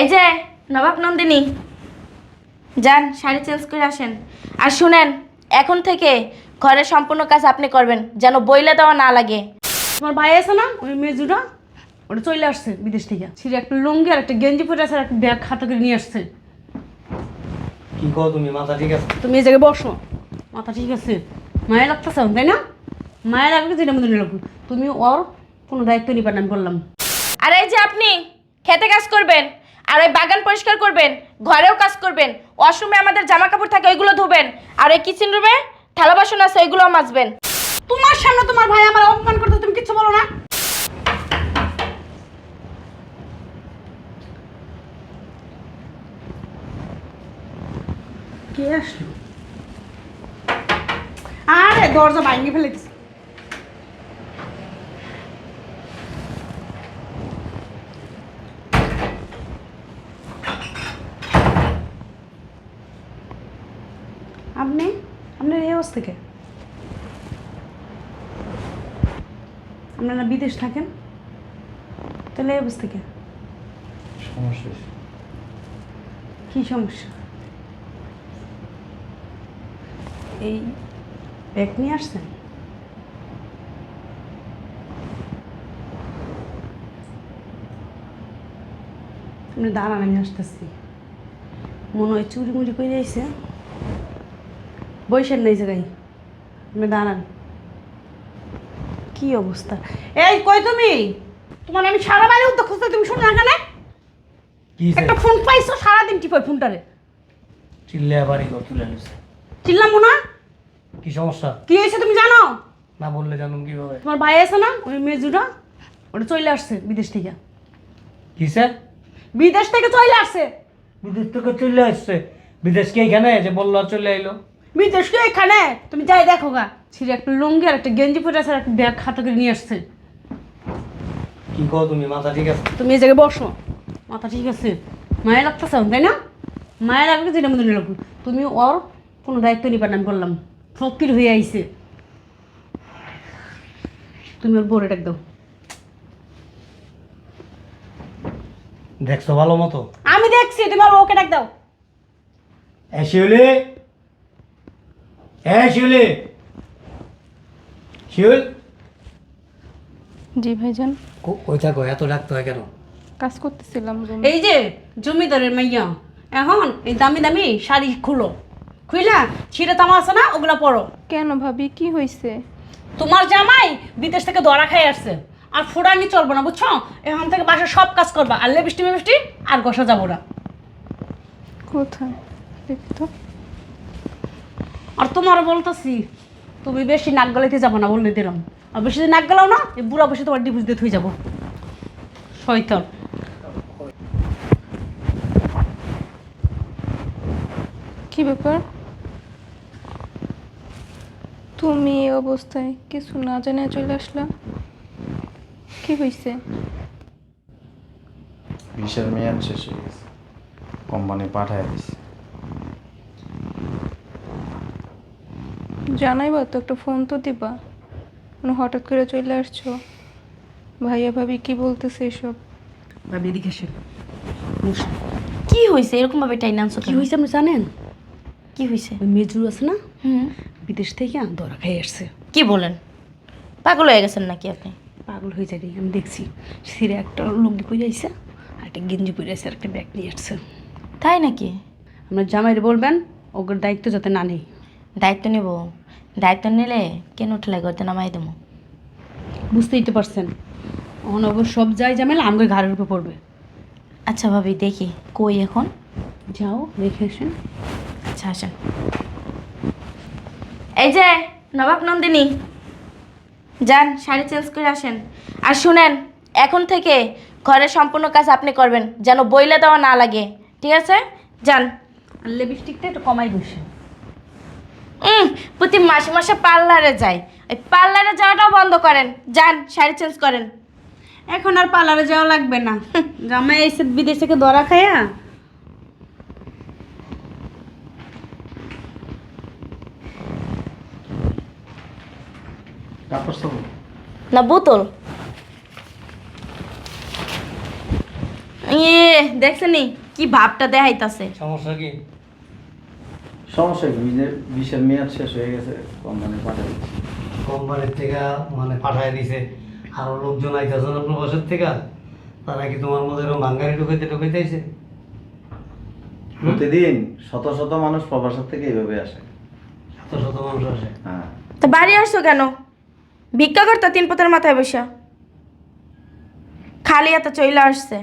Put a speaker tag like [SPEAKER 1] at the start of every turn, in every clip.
[SPEAKER 1] এই যে নবাব নন্দিনী। যান শাড়ি চেঞ্জ করে আসেন। আর শুনেন এখন থেকে ঘরের সম্পূর্ণ কাজ আপনি করবেন যেন বইলে দেওয়া না লাগে।
[SPEAKER 2] তোমার ভাই আছে না ওই মেজুরা ওটা চলে আসছে বিদেশ থেকে। ছিঁড়ে একটা লুঙ্গি আর একটা গেঞ্জি পরে আছে আর একটা ব্যাগ হাতে করে নিয়ে আসছে।
[SPEAKER 3] কি কো তুমি মাথা ঠিক আছে?
[SPEAKER 2] তুমি এই জায়গায় বসো। মাথা ঠিক আছে। মায়ের লাগতেছে তাই না? মায়ের লাগবে যেটা মধ্যে লাগবে তুমি ওর কোনো দায়িত্ব নিবার না আমি বললাম।
[SPEAKER 1] আর এই যে আপনি খেতে কাজ করবেন। আর ওই বাগান পরিষ্কার করবেন, ঘরেও কাজ করবেন, ওয়াশরুমে আমাদের জামা কাপড় থাকে ওইগুলো ধুবেন, আর ওই কিচেন রুমে থালা বাসন আছে ওইগুলোও মাজবেন।
[SPEAKER 2] তোমার সামনে তোমার ভাই আমার অপমান করতে, তুমি কিছু বলো না। কে আসলো? আরে, দরজা ভাঙিয়ে আপনি আপনার এই অবস্থা থেকে আপনারা বিদেশ থাকেন? তাহলে এই অবস্থা থেকে
[SPEAKER 3] সমস্যা
[SPEAKER 2] কী সমস্যা? এই ব্যাগ নিয়ে আসছেন? আপনি দাঁড়ান আমি আসতেছি। মনে হয় চুরি মুড়ি করে যাইছে বৈশের নেই জায়গায়। আপনি দাঁড়ান। কি অবস্থা? এই কই তুমি? তোমার আমি সারা বাইরে উদ্যোগ খুঁজতে তুমি শোনো না কেন?
[SPEAKER 3] কি
[SPEAKER 2] একটা ফোন পাইছো সারাদিন টিপাই ফোনটারে।
[SPEAKER 3] চিল্লে বাড়ি ঘর তুলে নিছে।
[SPEAKER 2] চিল্লাম না।
[SPEAKER 3] কি সমস্যা?
[SPEAKER 2] কি হয়েছে তুমি জানো?
[SPEAKER 3] না বললে জানুন কীভাবে?
[SPEAKER 2] তোমার ভাই আছে না? ওই মেজুরা ওটা চলে আসছে বিদেশ থেকে।
[SPEAKER 3] কিসে?
[SPEAKER 2] বিদেশ থেকে চলে আসছে।
[SPEAKER 3] বিদেশ থেকে চলে আসছে। বিদেশ কি এখানে? যে বলল চলে আইলো।
[SPEAKER 2] বিদেশ কে এখানে? তুমি যাই দেখো গা। ছিঁড়ে একটা লুঙ্গি আর একটা গেঞ্জি পরে আছে আর একটা ব্যাগ হাতে করে নিয়ে আসছে।
[SPEAKER 3] কি কো তুমি? মাথা ঠিক আছে?
[SPEAKER 2] তুমি এই জায়গায় বসো। মাথা ঠিক আছে। মায়ের লাগতেছে তাই না? মায়ের লাগবে যেটা মধ্যে লাগবে। তুমি ওর কোনো দায়িত্ব নিবার না আমি বললাম। ফকির হয়ে আইছে। তুমি ওর বোরে ডাক দাও।
[SPEAKER 3] দেখছ ভালো মতো?
[SPEAKER 2] আমি দেখছি তুমি আর ওকে ডাক দাও।
[SPEAKER 3] এ শিউলি! এ শিউলি! শিউল
[SPEAKER 4] জি ভাইজান।
[SPEAKER 3] কই থাকো এত ডাকতে হয় কেন?
[SPEAKER 4] কাজ করতেছিলাম রুমে।
[SPEAKER 2] এই যে জমিদারের মাইয়া এখন এই দামি দামি শাড়ি খুলো। খুইলা ছিঁড়ে তামা আছে না ওগুলা পরো।
[SPEAKER 4] কেন ভাবি কি হয়েছে
[SPEAKER 2] তোমার জামাই বিদেশ থেকে দরা খাই আসছে। আর ফোড়ানি চলবো না বুঝছ? এখন থেকে বাসার সব কাজ করবা আর লেবিষ্টি মেবিষ্টি আর বসা যাব না।
[SPEAKER 4] কোথায়? দেখি তো।
[SPEAKER 2] আর তোমার বলতেছি তুমি বেশি নাক গলাইতে যাব না বললে দিলাম। আর বেশি যদি নাক গলাও না এই বুড়া বসে তোমার ডিভোর্স দিয়ে থই যাব। শয়তান।
[SPEAKER 4] কি ব্যাপার? তুমি এই অবস্থায় কিছু না জানে চলে আসলা? কি হয়েছে
[SPEAKER 5] ভিসার মেয়াদ শেষ হয়ে গেছে। কোম্পানি পাঠায় দিছে।
[SPEAKER 4] জানাইবা তো একটা ফোন তো দিবা। মানে হঠাৎ করে চলে আসছো। ভাইয়া ভাবি কি বলতেছে এসব?
[SPEAKER 2] ভাবি এদিকে আসেন।
[SPEAKER 1] কি হয়েছে এরকম ভাবে টাইন আনছো
[SPEAKER 2] কি হয়েছে আপনি জানেন?
[SPEAKER 1] কি হয়েছে
[SPEAKER 2] ওই মেজুর আছে না?
[SPEAKER 1] হুম।
[SPEAKER 2] বিদেশ থেকে দরা খাই আসছে।
[SPEAKER 1] কি বলেন? পাগল হয়ে গেছেন নাকি আপনি?
[SPEAKER 2] পাগল হয়ে যাবে আমি দেখছি। সিরে একটা লুঙ্গি পরে আইসে আর একটা গেঞ্জি পরে আইসে আর একটা ব্যাগ নিয়ে আসছে।
[SPEAKER 1] তাই নাকি?
[SPEAKER 2] আমরা জামাইরে বলবেন ওগুলোর দায়িত্ব যাতে না নেই।
[SPEAKER 1] দায়িত্ব নেব। দায়িত্ব নিলে কেন ঠেলাই করতে নামাই দেবো?
[SPEAKER 2] বুঝতেই তো পারছেন। ওগুলো সব যাই ঝামেলা আমাকে ঘাড়ের উপর পড়বে।
[SPEAKER 1] আচ্ছা ভাবি দেখি। কই এখন?
[SPEAKER 2] যাও রেখে আসেন।
[SPEAKER 1] আচ্ছা আসেন। এই যে নবাব নন্দিনী। যান শাড়ি চেঞ্জ করে আসেন। আর শুনেন এখন থেকে ঘরের সম্পূর্ণ কাজ আপনি করবেন যেন বইলে দেওয়া না লাগে। ঠিক আছে? যান।
[SPEAKER 2] লিপস্টিকটা একটু কমাই
[SPEAKER 1] উম, প্রতি মাসে মাসে পার্লারে যাই। ওই পার্লারে যাওয়াটাও বন্ধ করেন। যান শাড়ি চেঞ্জ করেন।
[SPEAKER 2] এখন আর পার্লারে যাওয়া লাগবে না। জামাই এসে বিদেশ থেকে দরা খায়া
[SPEAKER 5] কাপড়
[SPEAKER 1] না বোতল। ইয়ে দেখছেনি কি ভাবটা দেখাইতাছে।
[SPEAKER 3] সমস্যা কি?
[SPEAKER 5] সমস্যা কি? বিষের মেয়াদ শেষ হয়ে গেছে কোম্পানি পাঠিয়ে দিচ্ছে।
[SPEAKER 3] কোম্পানির থেকে মানে পাঠায় দিছে। আরও লোকজন আইতেছে না প্রবাসের থেকে। তারা কি তোমার মধ্যে এরকম ভাঙ্গারি ঢুকাইতে ঢুকাইতে আইছে?
[SPEAKER 5] প্রতিদিন শত শত মানুষ প্রবাসের থেকে এইভাবে আসে।
[SPEAKER 3] শত শত মানুষ আসে?
[SPEAKER 5] হ্যাঁ।
[SPEAKER 1] তো বাড়ি আসছো কেন? ভিক্ষা করতো তিন পথের মাথায় বসে। খালি এত চইলা আসছে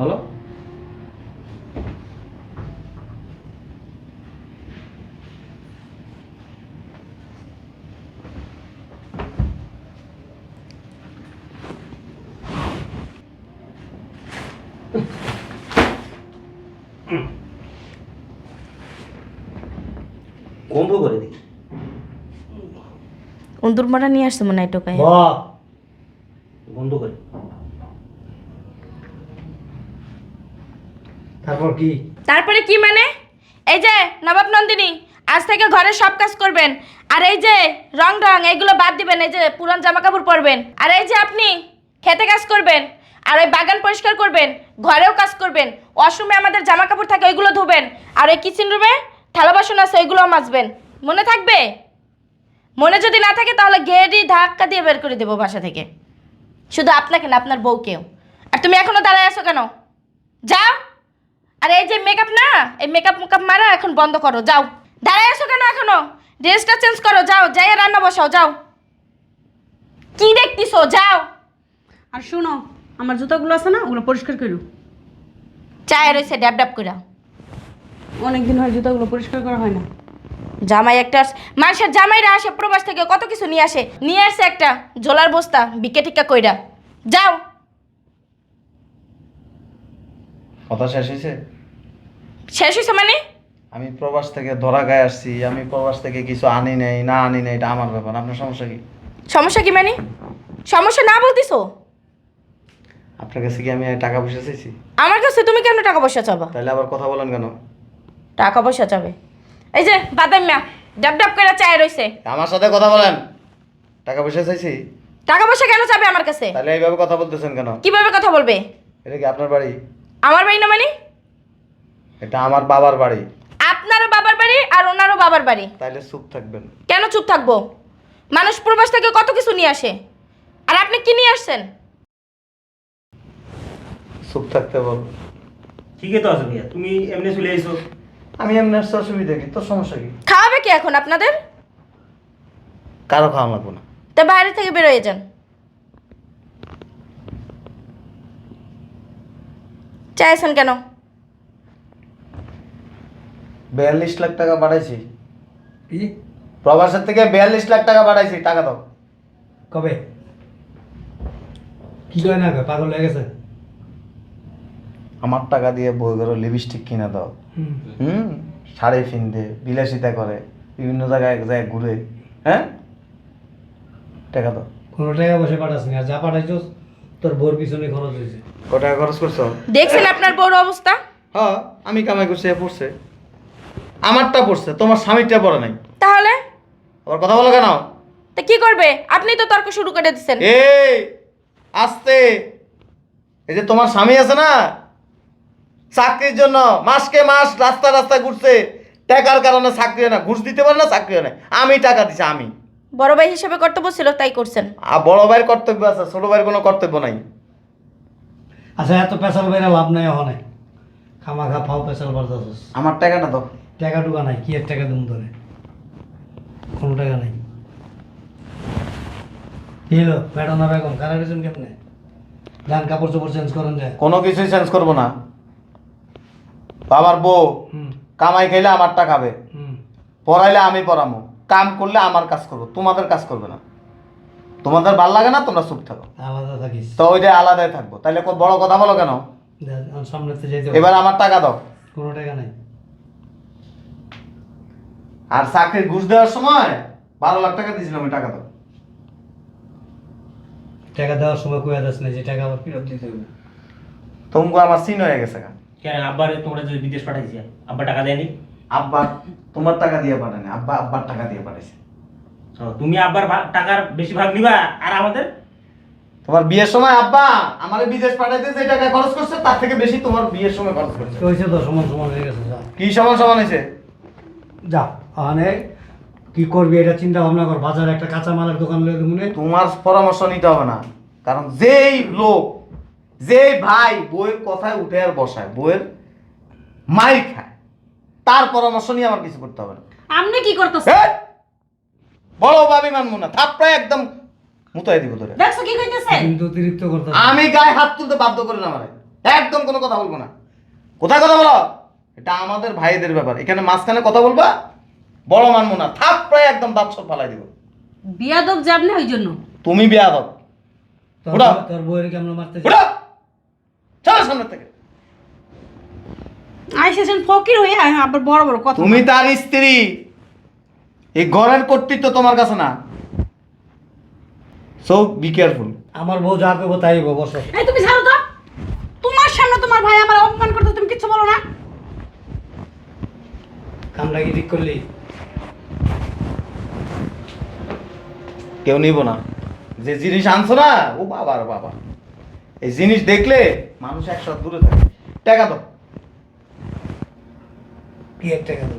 [SPEAKER 5] হলো
[SPEAKER 6] বন্ধ করে দিই
[SPEAKER 1] উন্দুর মারা নিয়ে আসছে মনে হয় টোকায়
[SPEAKER 6] বন্ধ করে।
[SPEAKER 3] তারপর কি?
[SPEAKER 1] তারপরে কি মানে? এই যে নবাব নন্দিনী আজ থেকে ঘরে সব কাজ করবেন। আর এই যে রং রং এইগুলো বাদ দিবেন এই যে পুরান জামা কাপড় পরবেন। আর এই যে আপনি খেতে কাজ করবেন আর ওই বাগান পরিষ্কার করবেন ঘরেও কাজ করবেন ওয়াশরুমে আমাদের জামা কাপড় থাকে ওইগুলো ধুবেন আর ওই কিচেন রুমে থালা বাসন আছে ওইগুলোও মাজবেন। মনে থাকবে? মনে যদি না থাকে তাহলে গেড়ি ধাক্কা দিয়ে বের করে দেবো বাসা থেকে। শুধু আপনাকে না আপনার বউকেও। আর তুমি এখনও দাঁড়ায় আছো কেন? যাও। আর এই যে মেকআপ না এই মেকআপ মেকআপ মারা এখন বন্ধ করো যাও। দাঁড়ায় আছো কেন এখনও? ড্রেসটা চেঞ্জ করো যাও। যাই রান্না বসাও যাও। কি দেখতিছো? যাও।
[SPEAKER 2] আর শোনো আমার জুতোগুলো আছে না ওগুলো পরিষ্কার করো
[SPEAKER 1] চায় রয়েছে ড্যাব ড্যাব করে
[SPEAKER 2] অনেক দিন হয় জুতোগুলো পরিষ্কার করা হয় না।
[SPEAKER 1] জামাই একটা আস- মানুষের জামাইরা আসে প্রবাস থেকে কত কিছু নিয়ে আসে। নিয়ে আসে একটা জোলার বস্তা বিকে টিকা কইরা। যাও।
[SPEAKER 5] কথা শেষ হয়েছে
[SPEAKER 1] শেষ হয়েছে মানে?
[SPEAKER 5] আমি প্রবাস থেকে ধরা গায়ে আসছি আমি প্রবাস থেকে কিছু আনি নাই না আনি নাই এটা আমার ব্যাপার আপনার সমস্যা কি?
[SPEAKER 1] সমস্যা কি মানে? সমস্যা না বলতিছো?
[SPEAKER 5] আপনার কাছে কি আমি টাকা পয়সা চাইছি?
[SPEAKER 1] আমার কাছে তুমি কেন টাকা পয়সা চাবা?
[SPEAKER 5] তাহলে আবার কথা বলেন কেন?
[SPEAKER 1] টাকা পয়সা চাবে। এই যে বাদাম মা ডাব ডাব করে চায় রয়েছে
[SPEAKER 5] আমার সাথে কথা বলেন। টাকা পয়সা চাইছি?
[SPEAKER 1] টাকা পয়সা কেন চাবে আমার কাছে?
[SPEAKER 5] তাহলে এইভাবে কথা বলতেছেন কেন?
[SPEAKER 1] কীভাবে কথা বলবে?
[SPEAKER 5] এটা কি আপনার বাড়ি?
[SPEAKER 1] আমার বাড়ি না মানে?
[SPEAKER 5] এটা আমার বাবার বাড়ি।
[SPEAKER 1] আপনারও বাবার বাড়ি আর ওনারও বাবার বাড়ি।
[SPEAKER 5] তাহলে চুপ থাকবেন।
[SPEAKER 1] কেন চুপ থাকব? মানুষ প্রবাস থেকে কত কিছু নিয়ে আসে। আর আপনি কি নিয়ে আসছেন?
[SPEAKER 5] চুপ থাকতে বল।
[SPEAKER 6] ঠিকই তো আছে ভাইয়া তুমি এমনি চলে আইছো।
[SPEAKER 5] আমি এমনি আসতে অসুবিধা কি? তোর সমস্যা কি?
[SPEAKER 1] খাওয়াবে কি এখন আপনাদের?
[SPEAKER 5] কারও খাওয়া লাগবো না।
[SPEAKER 1] তা বাইরে থেকে বেরোয় যান। চাইছেন কেন?
[SPEAKER 5] বিয়াল্লিশ লাখ টাকা বাড়াইছি।
[SPEAKER 3] কি?
[SPEAKER 5] প্রবাসের থেকে বিয়াল্লিশ লাখ টাকা বাড়াইছি টাকা দাও।
[SPEAKER 3] কবে? কি কয় না পাগল হয়ে গেছে?
[SPEAKER 5] আমার টাকা দিয়ে বই করে লিপস্টিক কিনে দাও।
[SPEAKER 3] হুম।
[SPEAKER 5] শাড়ি ফিনতে বিলাসিতা করে বিভিন্ন জায়গায় যায় ঘুরে হ্যাঁ? টাকা দাও।
[SPEAKER 3] কোনো টাকা বসে পাঠাস না যা পাঠাইছস তোর বোর পিছনে খরচ হয়েছে
[SPEAKER 5] ক টাকা খরচ করছ?
[SPEAKER 1] দেখছেন আপনার বড় অবস্থা?
[SPEAKER 5] হ্যাঁ আমি কামাই করছি পড়ছে। আমারটা পড়ছে তোমার স্বামীরটা পড়ে নাই।
[SPEAKER 1] তাহলে?
[SPEAKER 5] আবার কথা বলো কেন?
[SPEAKER 1] তা কি করবে? আপনি তো তর্ক শুরু করে দিচ্ছেন
[SPEAKER 5] এই আস্তে। এই যে তোমার স্বামী আছে না চাকরির জন্য মাসকে মাস রাস্তা রাস্তা ঘুরছে। টাকার কারণে চাকরি হয় না। ঘুষ দিতে পারে না চাকরি হয় না। আমি টাকা দিছি আমি।
[SPEAKER 1] বড় ভাই হিসেবে কর্তব্য ছিল তাই করছেন।
[SPEAKER 5] আর বড় ভাইয়ের কর্তব্য আছে ছোট ভাইয়ের কোনো কর্তব্য নাই।
[SPEAKER 3] আচ্ছা এত পেশাল বাইরে লাভ নাই ওখানে। খামা খা ফাও পেশাল বাড়তেছস
[SPEAKER 5] আমার টাকাটা দাও।
[SPEAKER 3] টাকা টুকা নাই কি এর টাকা দুম ধরে কোনো টাকা নাই। কি হলো? ম্যাডাম না বেগম? কারা গেছেন কেমনে? যান কাপড় চোপড় চেঞ্জ করেন যায়।
[SPEAKER 5] কোনো কিছুই চেঞ্জ করব না। বাবার বউ
[SPEAKER 3] হুম।
[SPEAKER 5] কামাই খাইলে আমার টাকাবে
[SPEAKER 3] হুম।
[SPEAKER 5] পড়াইলে আমি পড়ামো। কাম করলে আমার কাজ করব। তোমাদের কাজ করবে না। তোমাদের ভালো লাগে না তোমরা চুপ থাকো।
[SPEAKER 3] আলাদা থাকিস।
[SPEAKER 5] তো ওইটা আলাদাই থাকব। তাহলে বড় কথা বলো কেন? এবার আমার টাকা দাও।
[SPEAKER 3] কোনো টাকা নাই।
[SPEAKER 5] আর চাকরির ঘুষ দেওয়ার সময় বারো লাখ টাকা দিয়েছিলাম আমি টাকা দাও।
[SPEAKER 3] টাকা দেওয়ার সময় কয়ে যাস না যে টাকা আমার ফেরত দিতে হবে
[SPEAKER 5] তুমি আমার সিন হয়ে গেছে।
[SPEAKER 6] কেন আব্বার তোমরা যে বিদেশ পাঠাইছি? আব্বা টাকা দেয়নি?
[SPEAKER 5] আব্বা তোমার টাকা দিয়ে পাঠানি আব্বা আব্বার টাকা দিয়ে পাঠাইছে।
[SPEAKER 6] তুমি আব্বার টাকার বেশি ভাগ নিবা আর আমাদের?
[SPEAKER 5] তোমার বিয়ের সময় আব্বা আমার বিদেশ পাঠাইতে যে টাকা খরচ করছে তার থেকে বেশি তোমার বিয়ের সময় খরচ করছে।
[SPEAKER 3] তো হয়েছে তো? সমান সমান হয়ে গেছে
[SPEAKER 5] কি সমান সমান হয়েছে?
[SPEAKER 3] যা ওখানে কি করবি এটা চিন্তা ভাবনা কর। বাজারে একটা কাঁচা মালের দোকান লয়ে মনে
[SPEAKER 5] তোমার পরামর্শ নিতে হবে না। কারণ যেই লোক যেই ভাই বইয়ের কথায় উঠে আর বসায় বইয়ের মাই খায়। তার পরামর্শ নিয়ে আমার কিছু করতে হবে না।
[SPEAKER 2] আপনি কি করতেছেন?
[SPEAKER 5] এই! বড় ভাবি মানবো না থাপড়ায় একদম মুতাই দিব তোরে
[SPEAKER 2] দেখছ কি কইতেছে?
[SPEAKER 3] কিন্তু অতিরিক্ত করতে
[SPEAKER 5] আমি গায়ে হাত তুলতে বাধ্য করি না আমার। একদম কোনো কথা বলব না। কোথায় কথা বলো? এটা আমাদের ভাইদের ব্যাপার। এখানে মাঝখানে কথা বলবা বড় মানবো না থাপড়ায় একদম দাঁত সব ফালাই দিব।
[SPEAKER 2] বিয়াদব যাব না ওই জন্য।
[SPEAKER 5] তুমি বিয়া দাও
[SPEAKER 3] তোর বউয়ের কেমন মারতে
[SPEAKER 5] চলো সামনে থেকে।
[SPEAKER 2] আইসেছেন ফকির হয়ে আবার বড় বড় কথা
[SPEAKER 5] তুমি তার স্ত্রী এই ঘরের কর্তৃত্ব তোমার কাছে না। সো বি কেয়ারফুল
[SPEAKER 3] আমার বউ যা করব তাই বসো।
[SPEAKER 2] এই তুমি ছাড়ো তো। তোমার সামনে তোমার ভাই আমার অপমান করতে তুমি কিচ্ছু বলো না।
[SPEAKER 3] কামটা কি ঠিক করলি?
[SPEAKER 5] কেউ নিব না। যে জিনিস আনছো না ও বাবা রে বাবা। এই জিনিস দেখলে মানুষ একসাথে দূরে থাকে। টাকা দাও।
[SPEAKER 3] কি একটা কেন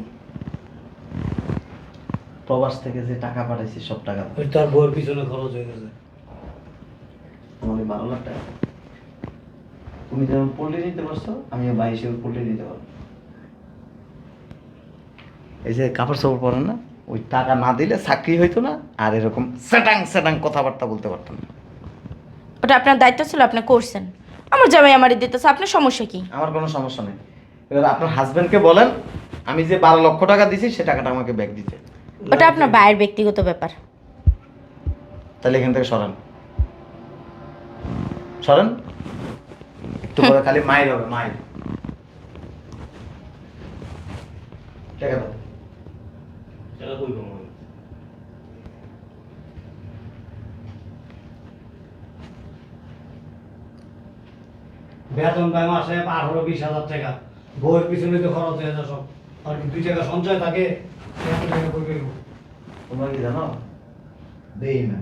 [SPEAKER 5] প্রবাস থেকে যে টাকা পাঠাইছি সব টাকা দাও।
[SPEAKER 3] ওই তোর বউয়ের পিছনে খরচ হয়ে গেছে।
[SPEAKER 5] ওই বারো লাখ টাকা। তুমি যেমন পোল্ট্রি নিতে পারছ আমিও বাইশে পোল্ট্রি নিতে পারব। এই যে কাপড় চাপড় পরেন না ওই টাকা না দিলে চাকরি হইতো না আর এরকম সেটাং সেটাং কথাবার্তা বলতে পারতাম না।
[SPEAKER 1] ওটা আপনার দায়িত্ব ছিল আপনি করছেন। আমার জামাই আমারই দিতেছে আপনার সমস্যা কি?
[SPEAKER 5] আমার কোনো সমস্যা নেই। এবার আপনার হাজবেন্ডকে বলেন আমি যে বারো লক্ষ টাকা দিছি সে টাকাটা আমাকে ব্যাক দিতে।
[SPEAKER 1] ওটা আপনার ভাইয়ের ব্যক্তিগত ব্যাপার।
[SPEAKER 5] তাহলে এখান থেকে সরেন। সরেন? একটু পরে খালি মাইল হবে মাইল টাকা দাও।
[SPEAKER 6] টাকা কই
[SPEAKER 3] বেতন পাই মাসে আঠারো বিশ হাজার টাকা। বউয়ের পিছনে তো খরচ হয়ে যায় সব। আর কি দুই টাকা সঞ্চয় থাকে
[SPEAKER 5] তোমরা কি জানো? দেই না।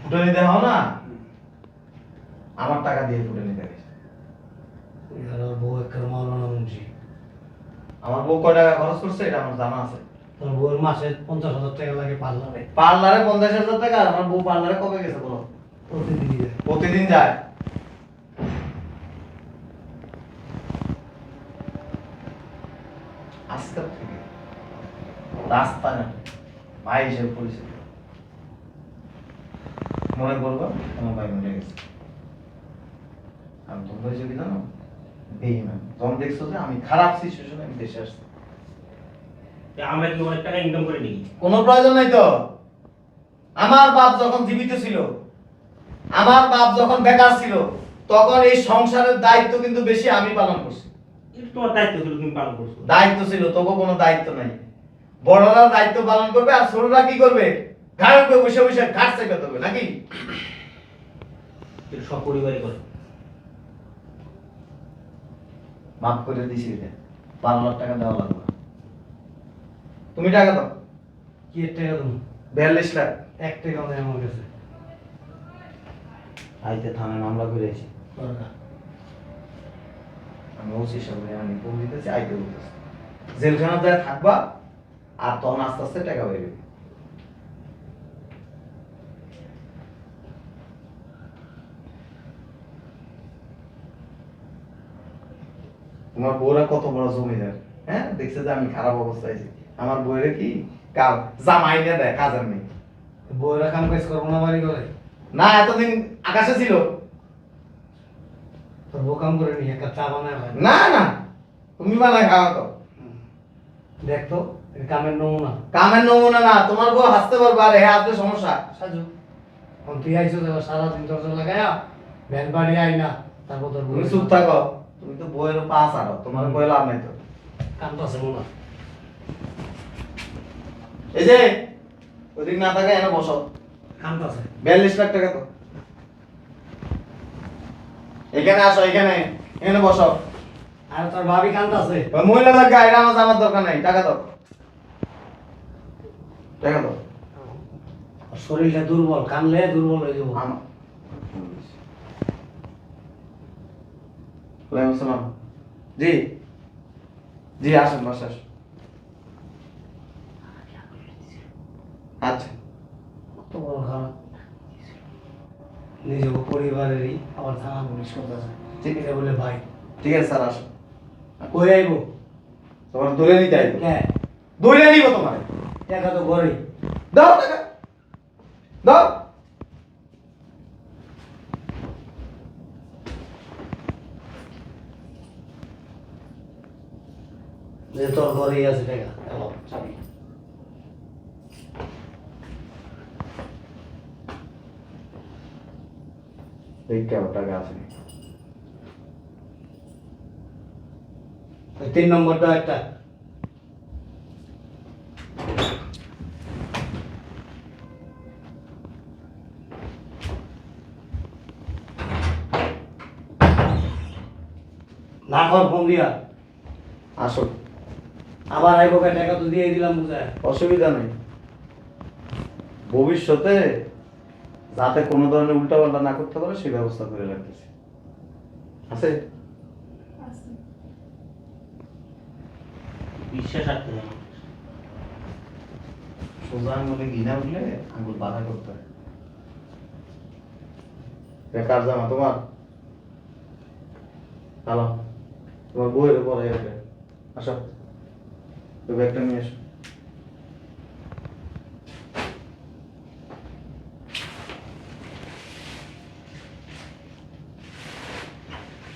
[SPEAKER 5] ফুটানি দেওয়া না? আমার টাকা দিয়ে ফুটানি
[SPEAKER 3] ওর বউ একটা মাওলানা মুন্সি।
[SPEAKER 5] আমার বউ কয় টাকা খরচ করছে এটা আমার জানা আছে।
[SPEAKER 3] তোর মাসে পঞ্চাশ হাজার টাকা লাগে পার্লারে।
[SPEAKER 5] পার্লারে পঞ্চাশ হাজার টাকা আমার বউ পার্লারে কবে গেছে বলো?
[SPEAKER 3] প্রতিদিনই যায়।
[SPEAKER 5] প্রতিদিন যায়? আজকের থেকে। রাস্তাঘাটে ভাই হিসেবে পরিচিত। মনে করব আমার ভাই মরে গেছে। আর তোমরা যদি জানো? বেইমান। যখন দেখছ যে আমি খারাপ সিচুয়েশনে আমি দেশে আসছি।
[SPEAKER 6] আমরা কি অনেক টাকা ইনকাম করে নিই?
[SPEAKER 5] কোনো প্রয়োজন নাই তো। আমার বাপ যখন জীবিত ছিল আমার বাপ যখন বেকার ছিল তখন এই সংসারের দায়িত্ব কিন্তু বেশি আমি পালন করছি।
[SPEAKER 6] তোমার দায়িত্ব ছিল তুমি পালন করছ।
[SPEAKER 5] দায়িত্ব ছিল তবু কোনো দায়িত্ব নাই। বড়রা দায়িত্ব পালন করবে আর ছোটরা কি করবে? ঘাড়ের বসে বসে ঘাট চেপে দেবে নাকি?
[SPEAKER 6] সব পরিবারই করে।
[SPEAKER 5] মাফ করে দিছি এটা। বারো লাখ টাকা দেওয়া লাগবে। তুমি টাকা দাও।
[SPEAKER 3] কি টাকা দেবো
[SPEAKER 5] বিয়াল্লিশ লাখ।
[SPEAKER 3] এক টাকা নেই আমার কাছে।
[SPEAKER 5] আইতে থানায় মামলা করেছি। আমি ওসি সামনে আমি ফোন দিতেছি আইতে বলতেছি। জেলখানা যায় থাকবা আর তখন আস্তে আস্তে টাকা বেরবে তোমার বউরা কত বড় জমিদার হ্যাঁ? দেখছে যে আমি খারাপ অবস্থায় আছি। আমার বউয়ের কি কাজ? জামাই না দেয় কাজের নেই
[SPEAKER 3] বউয়েরা কাম কাজ করব না বাড়ি করে
[SPEAKER 5] না এতদিন আকাশে ছিল।
[SPEAKER 3] তোর বউ কাম করে নি একটা চা বানায়।
[SPEAKER 5] না না তুমি বানায় খাওয়া তো।
[SPEAKER 3] দেখ তো কামের নমুনা।
[SPEAKER 5] কামের নমুনা না তোমার বউ হাসতে পারবে আর হ্যাঁ আসবে সমস্যা।
[SPEAKER 3] সাজু। এখন তুই আইসো তো সারাদিন দরজা লাগায়া ভ্যান বাড়ি আই না তারপর তোর বউ
[SPEAKER 5] তুমি চুপ থাকো। তুমি তো বইয়ের পা ছাড়ো তোমার বই লাভ নাই তো।
[SPEAKER 3] কাম তো আছে মনে হয়।
[SPEAKER 5] এই যে ওদিক না থাকে এনে বসো। বিয়াল্লিশ লাখ টাকা তো। এখানে আসো এখানে এখানে বসো।
[SPEAKER 3] আর তোর ভাবি কান্ত আছে।
[SPEAKER 5] ওই মহিলাদের গায়ে আমার জানার দরকার নাই টাকা দাও। টাকা দাও।
[SPEAKER 3] শরীরটা দুর্বল কানলে দুর্বল হয়ে যাব।
[SPEAKER 5] আমার ওয়ালাইকুম আসসালাম। জি। জি আসেন বাসা আসুন। আচ্ছা
[SPEAKER 3] কত বড় খারাপ নিজের পরিবারেরই আবার থানা পুলিশ করতেছে ঠিক আছে বলে ভাই।
[SPEAKER 5] ঠিক আছে স্যার আসুন
[SPEAKER 3] কই আইবো?
[SPEAKER 5] তোমার দূরে নিতে আইব।
[SPEAKER 3] কে?
[SPEAKER 5] দূরে নিব তোমার।
[SPEAKER 3] টাকা তো ঘরেই
[SPEAKER 5] দাও টাকা। দাও।
[SPEAKER 3] যে তোর ঘরেই আছে টাকা। চাবি
[SPEAKER 5] আছে
[SPEAKER 3] ওই তিন নম্বরটা একটা
[SPEAKER 5] আসুন
[SPEAKER 3] আবার আইবো কে টাকা তো দিয়ে দিলাম বুঝায়
[SPEAKER 5] অসুবিধা নেই ভবিষ্যতে যাতে কোনো ধরনের উল্টাপাল্টা না করতে পারে সেই ব্যবস্থা করে রাখতেছি। আছে?
[SPEAKER 6] বিশ্বাস রাখতে হবে
[SPEAKER 5] সোজা আঙুলে ঘৃণা উঠলে আঙুল বাধা করতে হয়। বেকার জামা? তোমার? হ্যালো তোমার বইয়ের এসে আসো। ওই ব্যাগটা নিয়ে এসো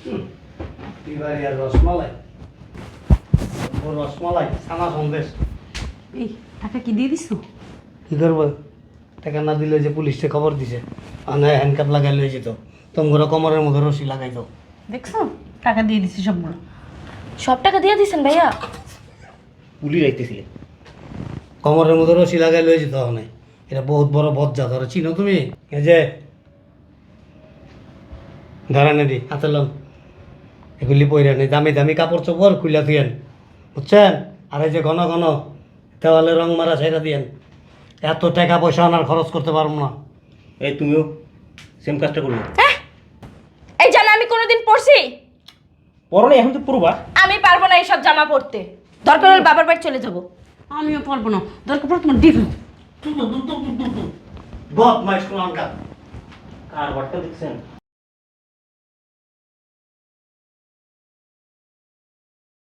[SPEAKER 3] এবারে আর রসমালাই। ও রসমালাই ছানা সন্দেশ।
[SPEAKER 2] এই টাকা কি দিয়ে দিছো?
[SPEAKER 3] কি করব? টাকা না দিলে যে পুলিশে খবর দিছে। আনে হ্যান্ডকাপ লাগাই লয়ে যেত তোমরা কোমরের মধ্যে রশি লাগাই দাও।
[SPEAKER 2] দেখছ? টাকা দিয়ে দিছি সবগুলো।
[SPEAKER 1] সব টাকা দিয়ে দিছেন ভাইয়া?
[SPEAKER 6] পুলি রাখতেছিলে
[SPEAKER 3] কোমরের মধ্যে রশি লাগাই লয়ে যেত ওখানে। এটা বহুত বড় বজ্জা ধরো চিনো তুমি? এই যে। ধরা নেদি হাতেলাম এগুলি পইরা নেই দামি দামি কাপড় চোপড় খুলে দিয়েন বুঝছেন? আর এই যে ঘন ঘন দেওয়ালে রং মারা ছেড়ে দিয়েন এত টাকা পয়সা আনার খরচ করতে পারব না।
[SPEAKER 6] এই তুমিও সেম কাজটা করবে
[SPEAKER 1] এই জামা আমি কোনোদিন পরছি
[SPEAKER 6] পরো না, এখন তো পড়বা।
[SPEAKER 1] আমি পারব না এইসব জামা পরতে দরকার হলে বাবার বাড়ি চলে যাব।
[SPEAKER 2] আমিও পারব না। দরকার পড়ে তোমার ডিভি
[SPEAKER 3] বদ মাইস কোন
[SPEAKER 6] কার বারটা দেখছেন?